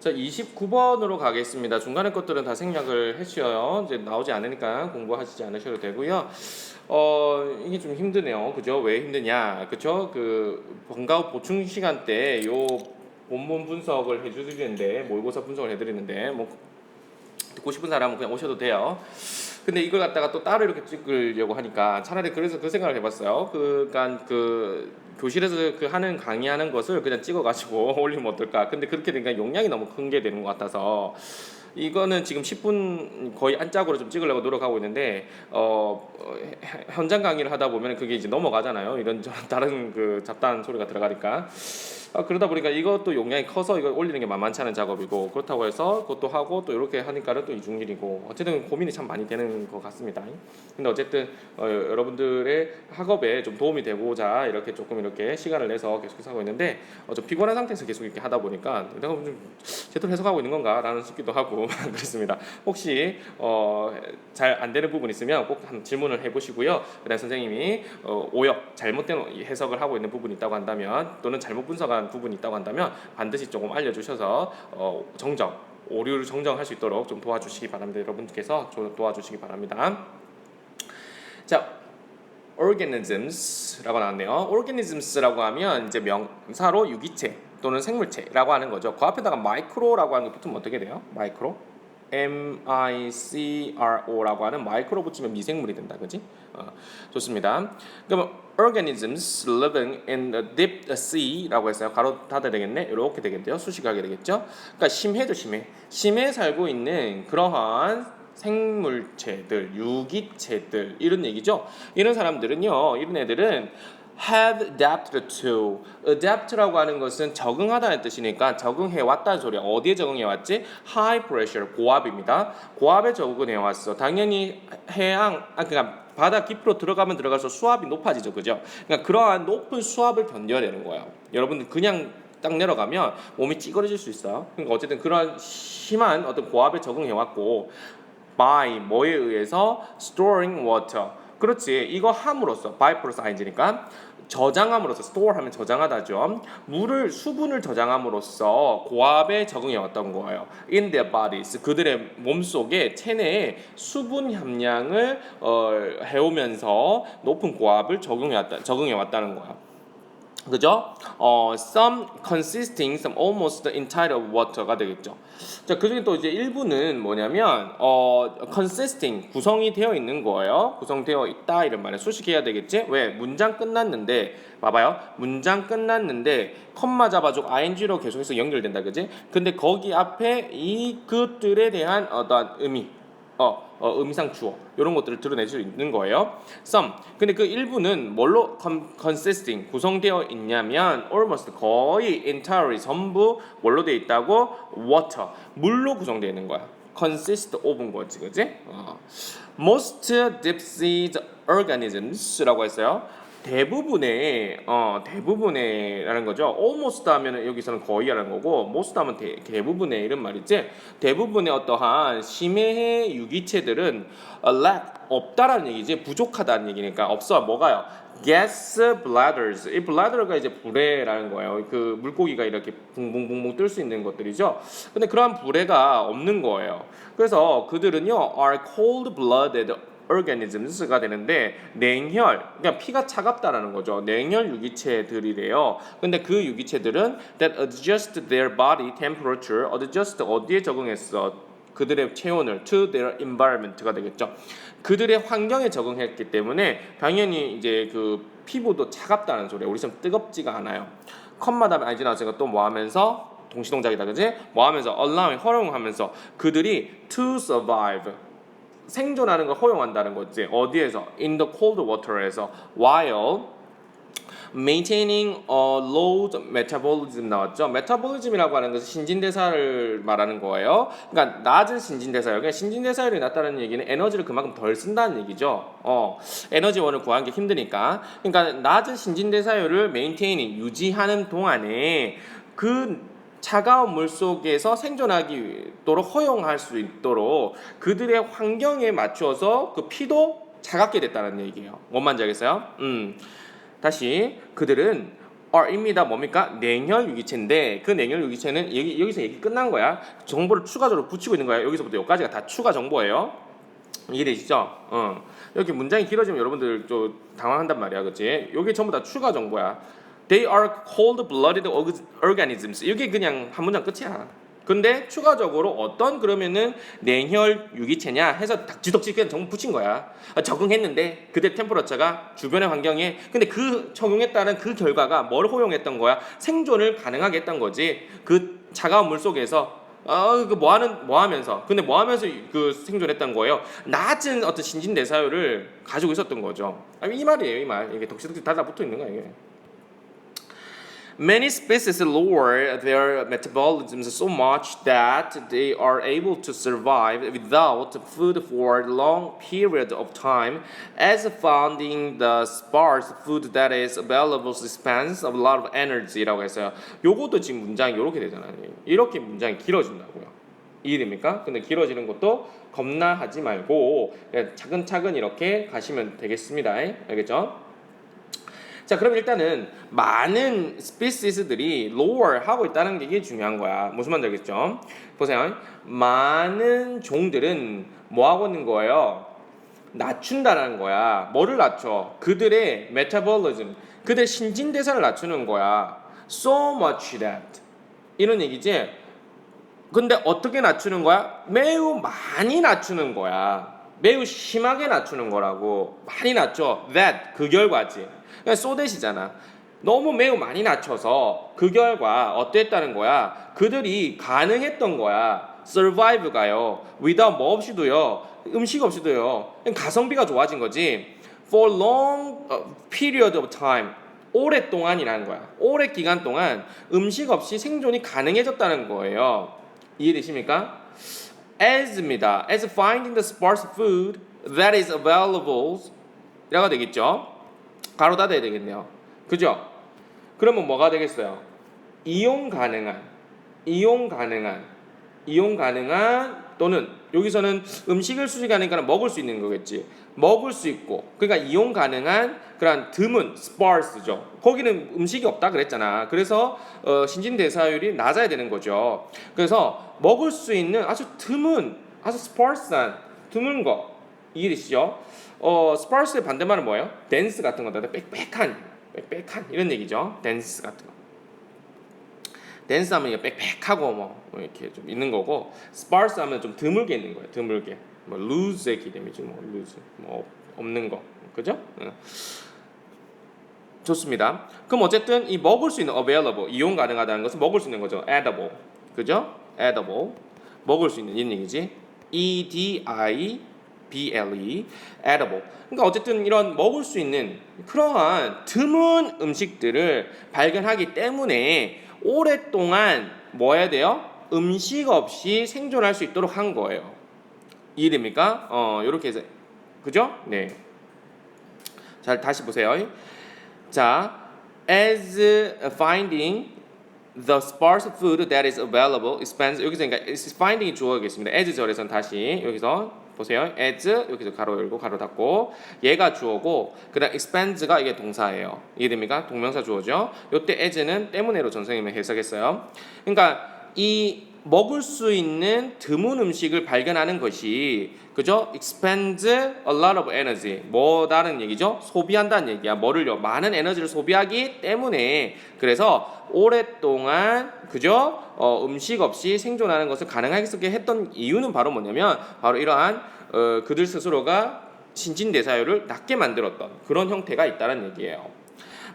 자, 29번으로 가겠습니다. 중간에 것들은 다 생략을 해주셔요. 이제 나오지 않으니까 공부하시지 않으셔도 되고요. 어, 이게 좀 힘드네요. 그죠? 왜 힘드냐? 그죠? 그 번가우 보충 시간 때 요 본문 분석을 해주시는데 모의고사 분석을 해드리는데 뭐 듣고 싶은 사람은 그냥 오셔도 돼요. 근데 이걸 갖다가 또 따로 이렇게 찍으려고 하니까 차라리 그래서 그 생각을 해봤어요. 그니까 그 교실에서 그 하는 강의하는 것을 그냥 찍어가지고 올리면 어떨까. 근데 그렇게 되니까 용량이 너무 큰 게 되는 것 같아서 이거는 지금 10분 거의 안짝으로 좀 찍으려고 노력하고 있는데 어 어, 해- 현장 강의를 하다 보면 그게 이제 넘어가잖아요. 이런 저런 다른 그 잡다한 소리가 들어가니까 아, 그러다 보니까 이것도 용량이 커서 이걸 올리는 게 만만치 않은 작업이고 그렇다고 해서 그것도 하고 또 이렇게 하니까는 또 이중일이고 어쨌든 고민이 참 많이 되는 것 같습니다. 근데 어쨌든 어, 여러분들의 학업에 좀 도움이 되고자 이렇게 조금 이렇게 시간을 내서 계속해서 하고 있는데 어, 좀 피곤한 상태에서 계속 이렇게 하다 보니까 내가 좀 제대로 해석하고 있는 건가라는 싶기도 하고 그렇습니다. 혹시 어, 잘 안 되는 부분 있으면 꼭 한 질문을 해보시고요. 그다음 선생님이 어, 오역 잘못된 해석을 하고 있는 부분이 있다고 한다면 또는 잘못 분석한 부분이 있다고 한다면 반드시 조금 알려주셔서 어, 정정 오류를 정정할 수 있도록 좀 도와주시기 바랍니다. 여러분께서 좀 도와주시기 바랍니다. 자, organisms라고 나왔네요. organisms라고 하면 이제 명사로 유기체 또는 생물체라고 하는 거죠. 그 앞에다가 마이크로라고 하는 게 붙으면 어떻게 돼요? 마이크로? M I C R O라고 하는 마이크로 붙이면 미생물이 된다, 그지? 어, 좋습니다. 그러면 organisms living in the deep sea라고 했어요. 가로 닫아야 되겠네. 이렇게 되겠대요. 수식하게 되겠죠. 그러니까 심해죠, 심해. 심해에 살고 있는 그러한 생물체들, 유기체들 이런 얘기죠. 이런 사람들은요, 이런 애들은 have adapted to. adapt라고 하는 것은 적응하다는 뜻이니까 적응해 왔다는 소리야. 어디에 적응해 왔지? high pressure 고압입니다. 고압에 적응해 왔어. 당연히 해양 아 그러니까 바다 깊이로 들어가면 들어갈수록 수압이 높아지죠. 그죠? 그러니까 그러한 높은 수압을 견뎌내는 거예요. 여러분들 그냥 딱 내려가면 몸이 찌그러질 수 있어요. 그러니까 어쨌든 그런 심한 어떤 고압에 적응해 왔고 by 뭐에 의해서 storing water 그렇지 이거 함으로써 by 플러스 ing니까 저장함으로써 store 하면 저장하다죠. 물을 수분을 저장함으로써 고압에 적응해 왔던 거예요? In their bodies. 그들의 몸 속에 체내에 수분 함량을 어, 해오면서 높은 고압을 적응해 왔다 적응해 왔다는 거야 그죠? 어, some consisting, some almost entire of water가 되겠죠. 자, 그 중에 또 이제 일부는 뭐냐면, 어, consisting, 구성이 되어 있는 거예요. 구성되어 있다, 이런 말에 수식해야 되겠지? 왜? 문장 끝났는데, 봐봐요. 문장 끝났는데, 컴마 잡아주고 ing로 계속해서 연결된다, 그지? 근데 거기 앞에 이것들에 대한 어떤 의미, 어, 어, 의미상 주어 이런 것들을 드러낼 수 있는 거예요. some. 근데 그 일부는 뭘로 con- consisting 구성되어 있냐면 almost 거의 entirely 전부 뭘로 되어 있다고 water 물로 구성되어 있는 거야. consist of인 거지, 그지? 어. most deep sea organisms라고 했어요. 대부분의 어 대부분의라는 거죠. almost 하면은 여기서는 거의라는 거고 most 하면 대, 대부분의 이런 말이지. 대부분의 어떠한 심해 유기체들은 a lack 없다라는 얘기지. 부족하다는 얘기니까 없어 뭐가요? gas bladders. 이 bladder가 이제 불에라는 거예요. 그 물고기가 이렇게 붕붕붕붕 뜰 수 있는 것들이죠. 근데 그러한 불에가 없는 거예요. 그래서 그들은요 are cold blooded organisms가 되는데 냉혈 그러니까 피가 차갑다라는 거죠. 냉혈 유기체들이래요. 근데 그 유기체들은 that adjust their body temperature adjust 어디에 적응했어? 그들의 체온을 to their environment가 되겠죠. 그들의 환경에 적응했기 때문에 당연히 이제 그 피부도 차갑다는 소리예요. 우리처럼 뜨겁지가 않아요. 컴마 다음에 아이지 나왔으니까 또 뭐 하면서? 동시 동작이다 그지? 뭐 하면서? Allowing 허용하면서. 그들이 to survive 생존하는 걸 허용한다는 거지. 어디에서? In the cold water에서 while maintaining a low metabolism 나왔죠. 메타볼리즘이라고 하는 것은 신진대사를 말하는 거예요. 그러니까 낮은 신진대사요. 그러니까 신진대사율이 낮다는 얘기는 에너지를 그만큼 덜 쓴다는 얘기죠. 어, 에너지원을 구하는 게 힘드니까. 그러니까 낮은 신진대사율을 메인테이닝 유지하는 동안에 그 차가운 물 속에서 생존하기도록 허용할 수 있도록 그들의 환경에 맞춰서 그 피도 차갑게 됐다는 얘기예요. 뭔 말인지 알겠어요? 음. 다시 그들은 are입니다. 뭡니까? 냉혈 유기체인데 그 냉혈 유기체는 여기, 여기서 얘기 끝난 거야. 정보를 추가적으로 붙이고 있는 거야. 여기서부터 여기까지가 다 추가 정보예요. 이해되시죠? 어. 이렇게 문장이 길어지면 여러분들 좀 당황한단 말이야, 그렇지? 여기 전부 다 추가 정보야. They are cold-blooded org- organisms. 이게 그냥 한 문장 끝이야. 근데 추가적으로 어떤 그러면은 냉혈 유기체냐 해서 닥지덕지 그냥 정보 붙인 거야. 아, 적응했는데 그때 템퍼러처가 주변의 환경에 근데 그 적용했다는 그 결과가 뭘 허용했던 거야? 생존을 가능하게 했던 거지. 그 차가운 물 속에서 어그뭐 하는 뭐 하면서 근데 뭐 하면서 그 생존했던 거예요. 낮은 어떤 신진대사율을 가지고 있었던 거죠. 아니, 이 말이에요, 이 말. 이게 덕지덕지 달라붙어 있는 거야 이게. Many species lower their metabolisms so much that they are able to survive without food for a long period of time, as finding the sparse food that is available spends a lot of energy라고 했어요. 요것도 지금 문장이 이렇게 되잖아요. 이렇게 문장이 길어진다고요. 이해됩니까? 근데 길어지는 것도 겁나 하지 말고 차근차근 이렇게 가시면 되겠습니다. 알겠죠? 자, 그럼 일단은 많은 스피시스들이 lower 하고 있다는 게 중요한 거야. 무슨 말인지 알겠죠? 보세요. 많은 종들은 뭐 하고 있는 거예요? 낮춘다는 거야. 뭐를 낮춰? 그들의 메타볼리즘, 그들의 신진대사를 낮추는 거야. So much that. 이런 얘기지. 근데 어떻게 낮추는 거야? 매우 많이 낮추는 거야. 매우 심하게 낮추는 거라고. 많이 낮춰. That 그 결과지. 그러니까 소댓이잖아. 너무 매우 많이 낮춰서 그 결과 어땠다는 거야? 그들이 가능했던 거야. survive가요. without 뭐 없이도요. 음식 없이도요. 가성비가 좋아진 거지. for long uh, period of time. 오랫동안이라는 거야. 오래 기간 동안 음식 없이 생존이 가능해졌다는 거예요. 이해되십니까? as입니다. as finding the sparse food that is available 라가 되겠죠. 가로 닫아야 되겠네요. 그죠? 그러면 뭐가 되겠어요? 이용 가능한, 이용 가능한, 이용 가능한 또는 여기서는 음식을 수식하니까 먹을 수 있는 거겠지. 먹을 수 있고, 그러니까 이용 가능한 그런 드문 sparse죠. 거기는 음식이 없다 그랬잖아. 그래서 어, 신진 대사율이 낮아야 되는 거죠. 그래서 먹을 수 있는 아주 드문, 아주 sparse한 드문 거 이해되시죠? 어, sparse의 반대말은 뭐예요? dense 같은 거다. 빽빽한, 빽빽한 이런 얘기죠. dense 같은 거. dense 하면 이게 빽빽하고 뭐 이렇게 좀 있는 거고 sparse 하면 좀 드물게 있는 거예요. 드물게. 뭐 loose의 기dem이지 뭐 loose. 뭐 없는 거. 그죠? 응. 좋습니다. 그럼 어쨌든 이 먹을 수 있는 available 이용 가능하다는 것은 먹을 수 있는 거죠. edible. 그죠? edible. 먹을 수 있는 이런 얘기지. E D I B L E edible. 그러니까 어쨌든 이런 먹을 수 있는 그러한 드문 음식들을 발견하기 때문에 오랫동안 뭐 해야 돼요? 음식 없이 생존할 수 있도록 한 거예요. 이해됩니까? 어, 이렇게 해서 그죠? 네. 잘 다시 보세요. 자, as finding the sparse food that is available expands 여기서 그러니까 finding이 주어겠습니다. as 절에선 다시 여기서 보세요. as 여기서 가로 열고 가로 닫고 얘가 주어고 그다음 expands가 이게 동사예요. 이해됩니까? 동명사 주어죠. 요때 as는 때문에로 전생님이 해석했어요. 그러니까 이 먹을 수 있는 드문 음식을 발견하는 것이 그죠? expends a lot of energy. 뭐 다른 얘기죠? 소비한다는 얘기야. 뭐를요? 많은 에너지를 소비하기 때문에 그래서 오랫동안 그죠? 어, 음식 없이 생존하는 것을 가능하게 했던 이유는 바로 뭐냐면 바로 이러한 어, 그들 스스로가 신진대사율을 낮게 만들었던 그런 형태가 있다는 얘기예요.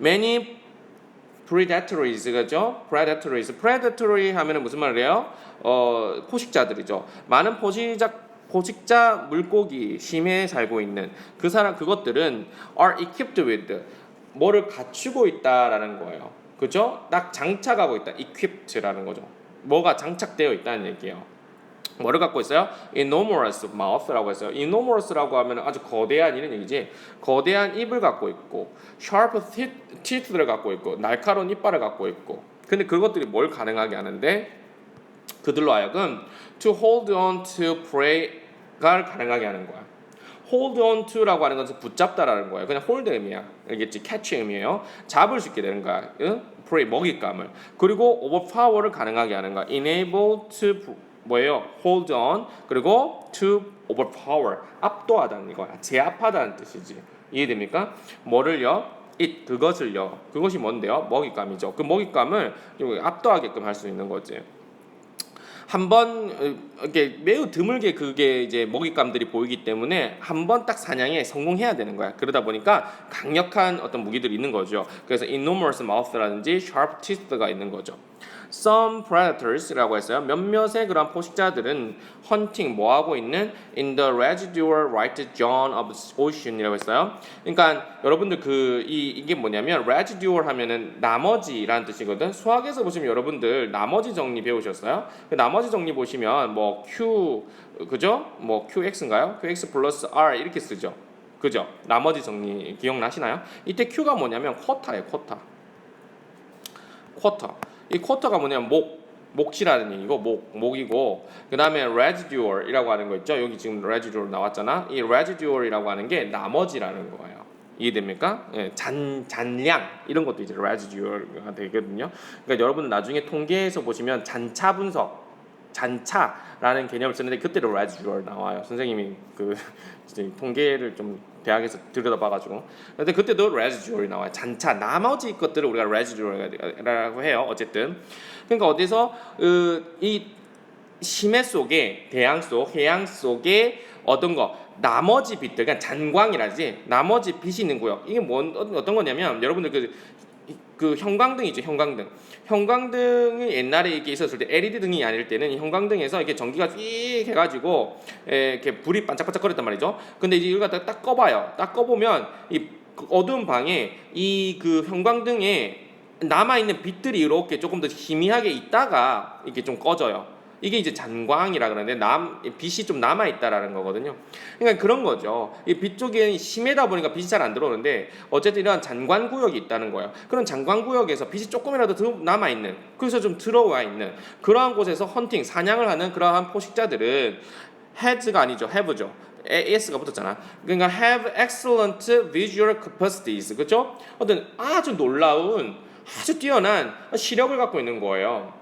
Many predatories 그죠? predatories, predatory 하면은 무슨 말이에요? 어, 포식자들이죠. 많은 포식자 포식자 물고기 심해에 살고 있는 그 사람 그것들은 are equipped with 뭐를 갖추고 있다라는 거예요. 그죠? 딱 장착하고 있다. equipped라는 거죠. 뭐가 장착되어 있다는 얘기예요. 뭐를 갖고 있어요? enormous mouth라고 했어요. enormous라고 하면 아주 거대한 이런 얘기지. 거대한 입을 갖고 있고, sharp teeth를 갖고 있고, 날카로운 이빨을 갖고 있고. 근데 그것들이 뭘 가능하게 하는데 그들로 하여금 to hold on to prey가 가능하게 하는 거야. hold on to라고 하는 것은 붙잡다라는 거예요. 그냥 hold 의미야. 알겠지? catch 의미예요. 잡을 수 있게 되는 거야. 응? prey 먹잇감을. 그리고 overpower를 가능하게 하는 거야. enable to 뭐예요? hold on 그리고 to overpower 압도하다는 거야. 제압하다는 뜻이지. 이해됩니까? 뭐를요? it 그것을요. 그것이 뭔데요? 먹잇감이죠. 그 먹잇감을 압도하게끔 할 수 있는 거지. 한번 어, 이렇게 매우 드물게 그게 이제 먹잇감들이 보이기 때문에 한 번 딱 사냥에 성공해야 되는 거야. 그러다 보니까 강력한 어떤 무기들이 있는 거죠. 그래서 enormous mouth라든지 sharp teeth가 있는 거죠. Some predators라고 했어요. 몇몇의 그런 포식자들은 hunting 뭐 하고 있는 in the residual right zone of ocean이라고 했어요. 그러니까 여러분들 그 이 이게 뭐냐면 residual 하면은 나머지라는 뜻이거든. 수학에서 보시면 여러분들 나머지 정리 배우셨어요? 그 나머지 정리 보시면 뭐 q 그죠? 뭐 qx인가요? qx 플러스 r 이렇게 쓰죠. 그죠? 나머지 정리 기억나시나요? 이때 q가 뭐냐면 쿼터예요, 쿼터. 쿼터. 이 쿼터가 뭐냐면 목 몫이라는 얘기고 목 목이고 그다음에 residual이라고 하는 거 있죠. 여기 지금 residual 나왔잖아. 이 residual이라고 하는 게 나머지라는 거예요. 이해됩니까? 예, 잔 잔량 이런 것도 이제 residual가 되거든요. 그러니까 여러분 나중에 통계에서 보시면 잔차 분석 잔차라는 개념을 쓰는데 그때도 residual 나와요. 선생님이 그 통계를 좀 대학에서 들여다봐가지고 근데 그때도 residual이 나와요. 잔차 나머지 것들을 우리가 residual이라고 해요. 어쨌든 그러니까 어디서 그, 이 심해 속에 대양 속 해양 속에 어떤 거 나머지 빛들 그러니까 잔광이라지 나머지 빛이 있는 구역 이게 뭔 어떤 거냐면 여러분들 그, 그 형광등 있죠 형광등. 형광등이 옛날에 이렇게 있었을 때 LED 등이 아닐 때는 이 형광등에서 이렇게 전기가 삐 해가지고 에, 이렇게 불이 반짝반짝거렸단 말이죠. 근데 이제 이걸 갖다 딱 꺼봐요. 딱 꺼보면 이 어두운 방에 이 그 형광등에 남아 있는 빛들이 이렇게 조금 더 희미하게 있다가 이렇게 좀 꺼져요. 이게 이제 잔광이라 그러는데 남 빛이 좀 남아 있다라는 거거든요. 그러니까 그런 거죠. 이빛 쪽에 심해다 보니까 빛이 잘 안 들어오는데 어쨌든 이런 잔광 구역이 있다는 거예요. 그런 잔광 구역에서 빛이 조금이라도 남아 있는 그래서 좀 들어와 있는 그러한 곳에서 헌팅 사냥을 하는 그러한 포식자들은 has가 아니죠. have죠. s가 붙었잖아. 그러니까 have excellent visual capacities. 그렇죠? 어떤 아주 놀라운 아주 뛰어난 시력을 갖고 있는 거예요.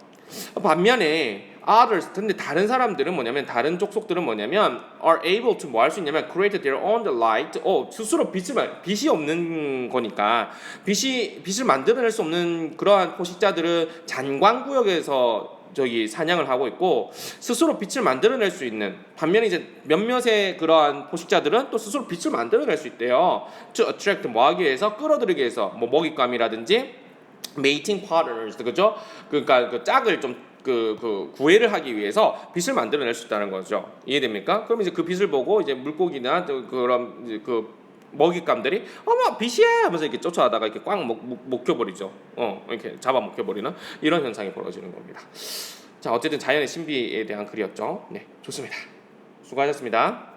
반면에 others 근데 다른 사람들은 뭐냐면 다른 족속들은 뭐냐면 are able to 뭐 할 수 있냐면 create their own light 어 스스로 빛을 만- 빛이 없는 거니까 빛이 빛을 만들어낼 수 없는 그러한 포식자들은 잔광 구역에서 저기 사냥을 하고 있고 스스로 빛을 만들어낼 수 있는 반면에 이제 몇몇의 그러한 포식자들은 또 스스로 빛을 만들어낼 수 있대요. to attract 뭐 하기 위해서 끌어들이기 위해서 뭐 먹잇감이라든지 메이팅 파트너스 그죠? 그러니까 그 짝을 좀 그, 그 구애를 하기 위해서 빛을 만들어낼 수 있다는 거죠. 이해됩니까? 그럼 이제 그 빛을 보고 이제 물고기나 또 그런 이제 그 먹잇감들이 어머 빛이야 하면서 이렇게 쫓아가다가 이렇게 꽉 먹, 먹, 먹혀버리죠. 어 이렇게 잡아 먹혀버리는 이런 현상이 벌어지는 겁니다. 자 어쨌든 자연의 신비에 대한 글이었죠. 네 좋습니다. 수고하셨습니다.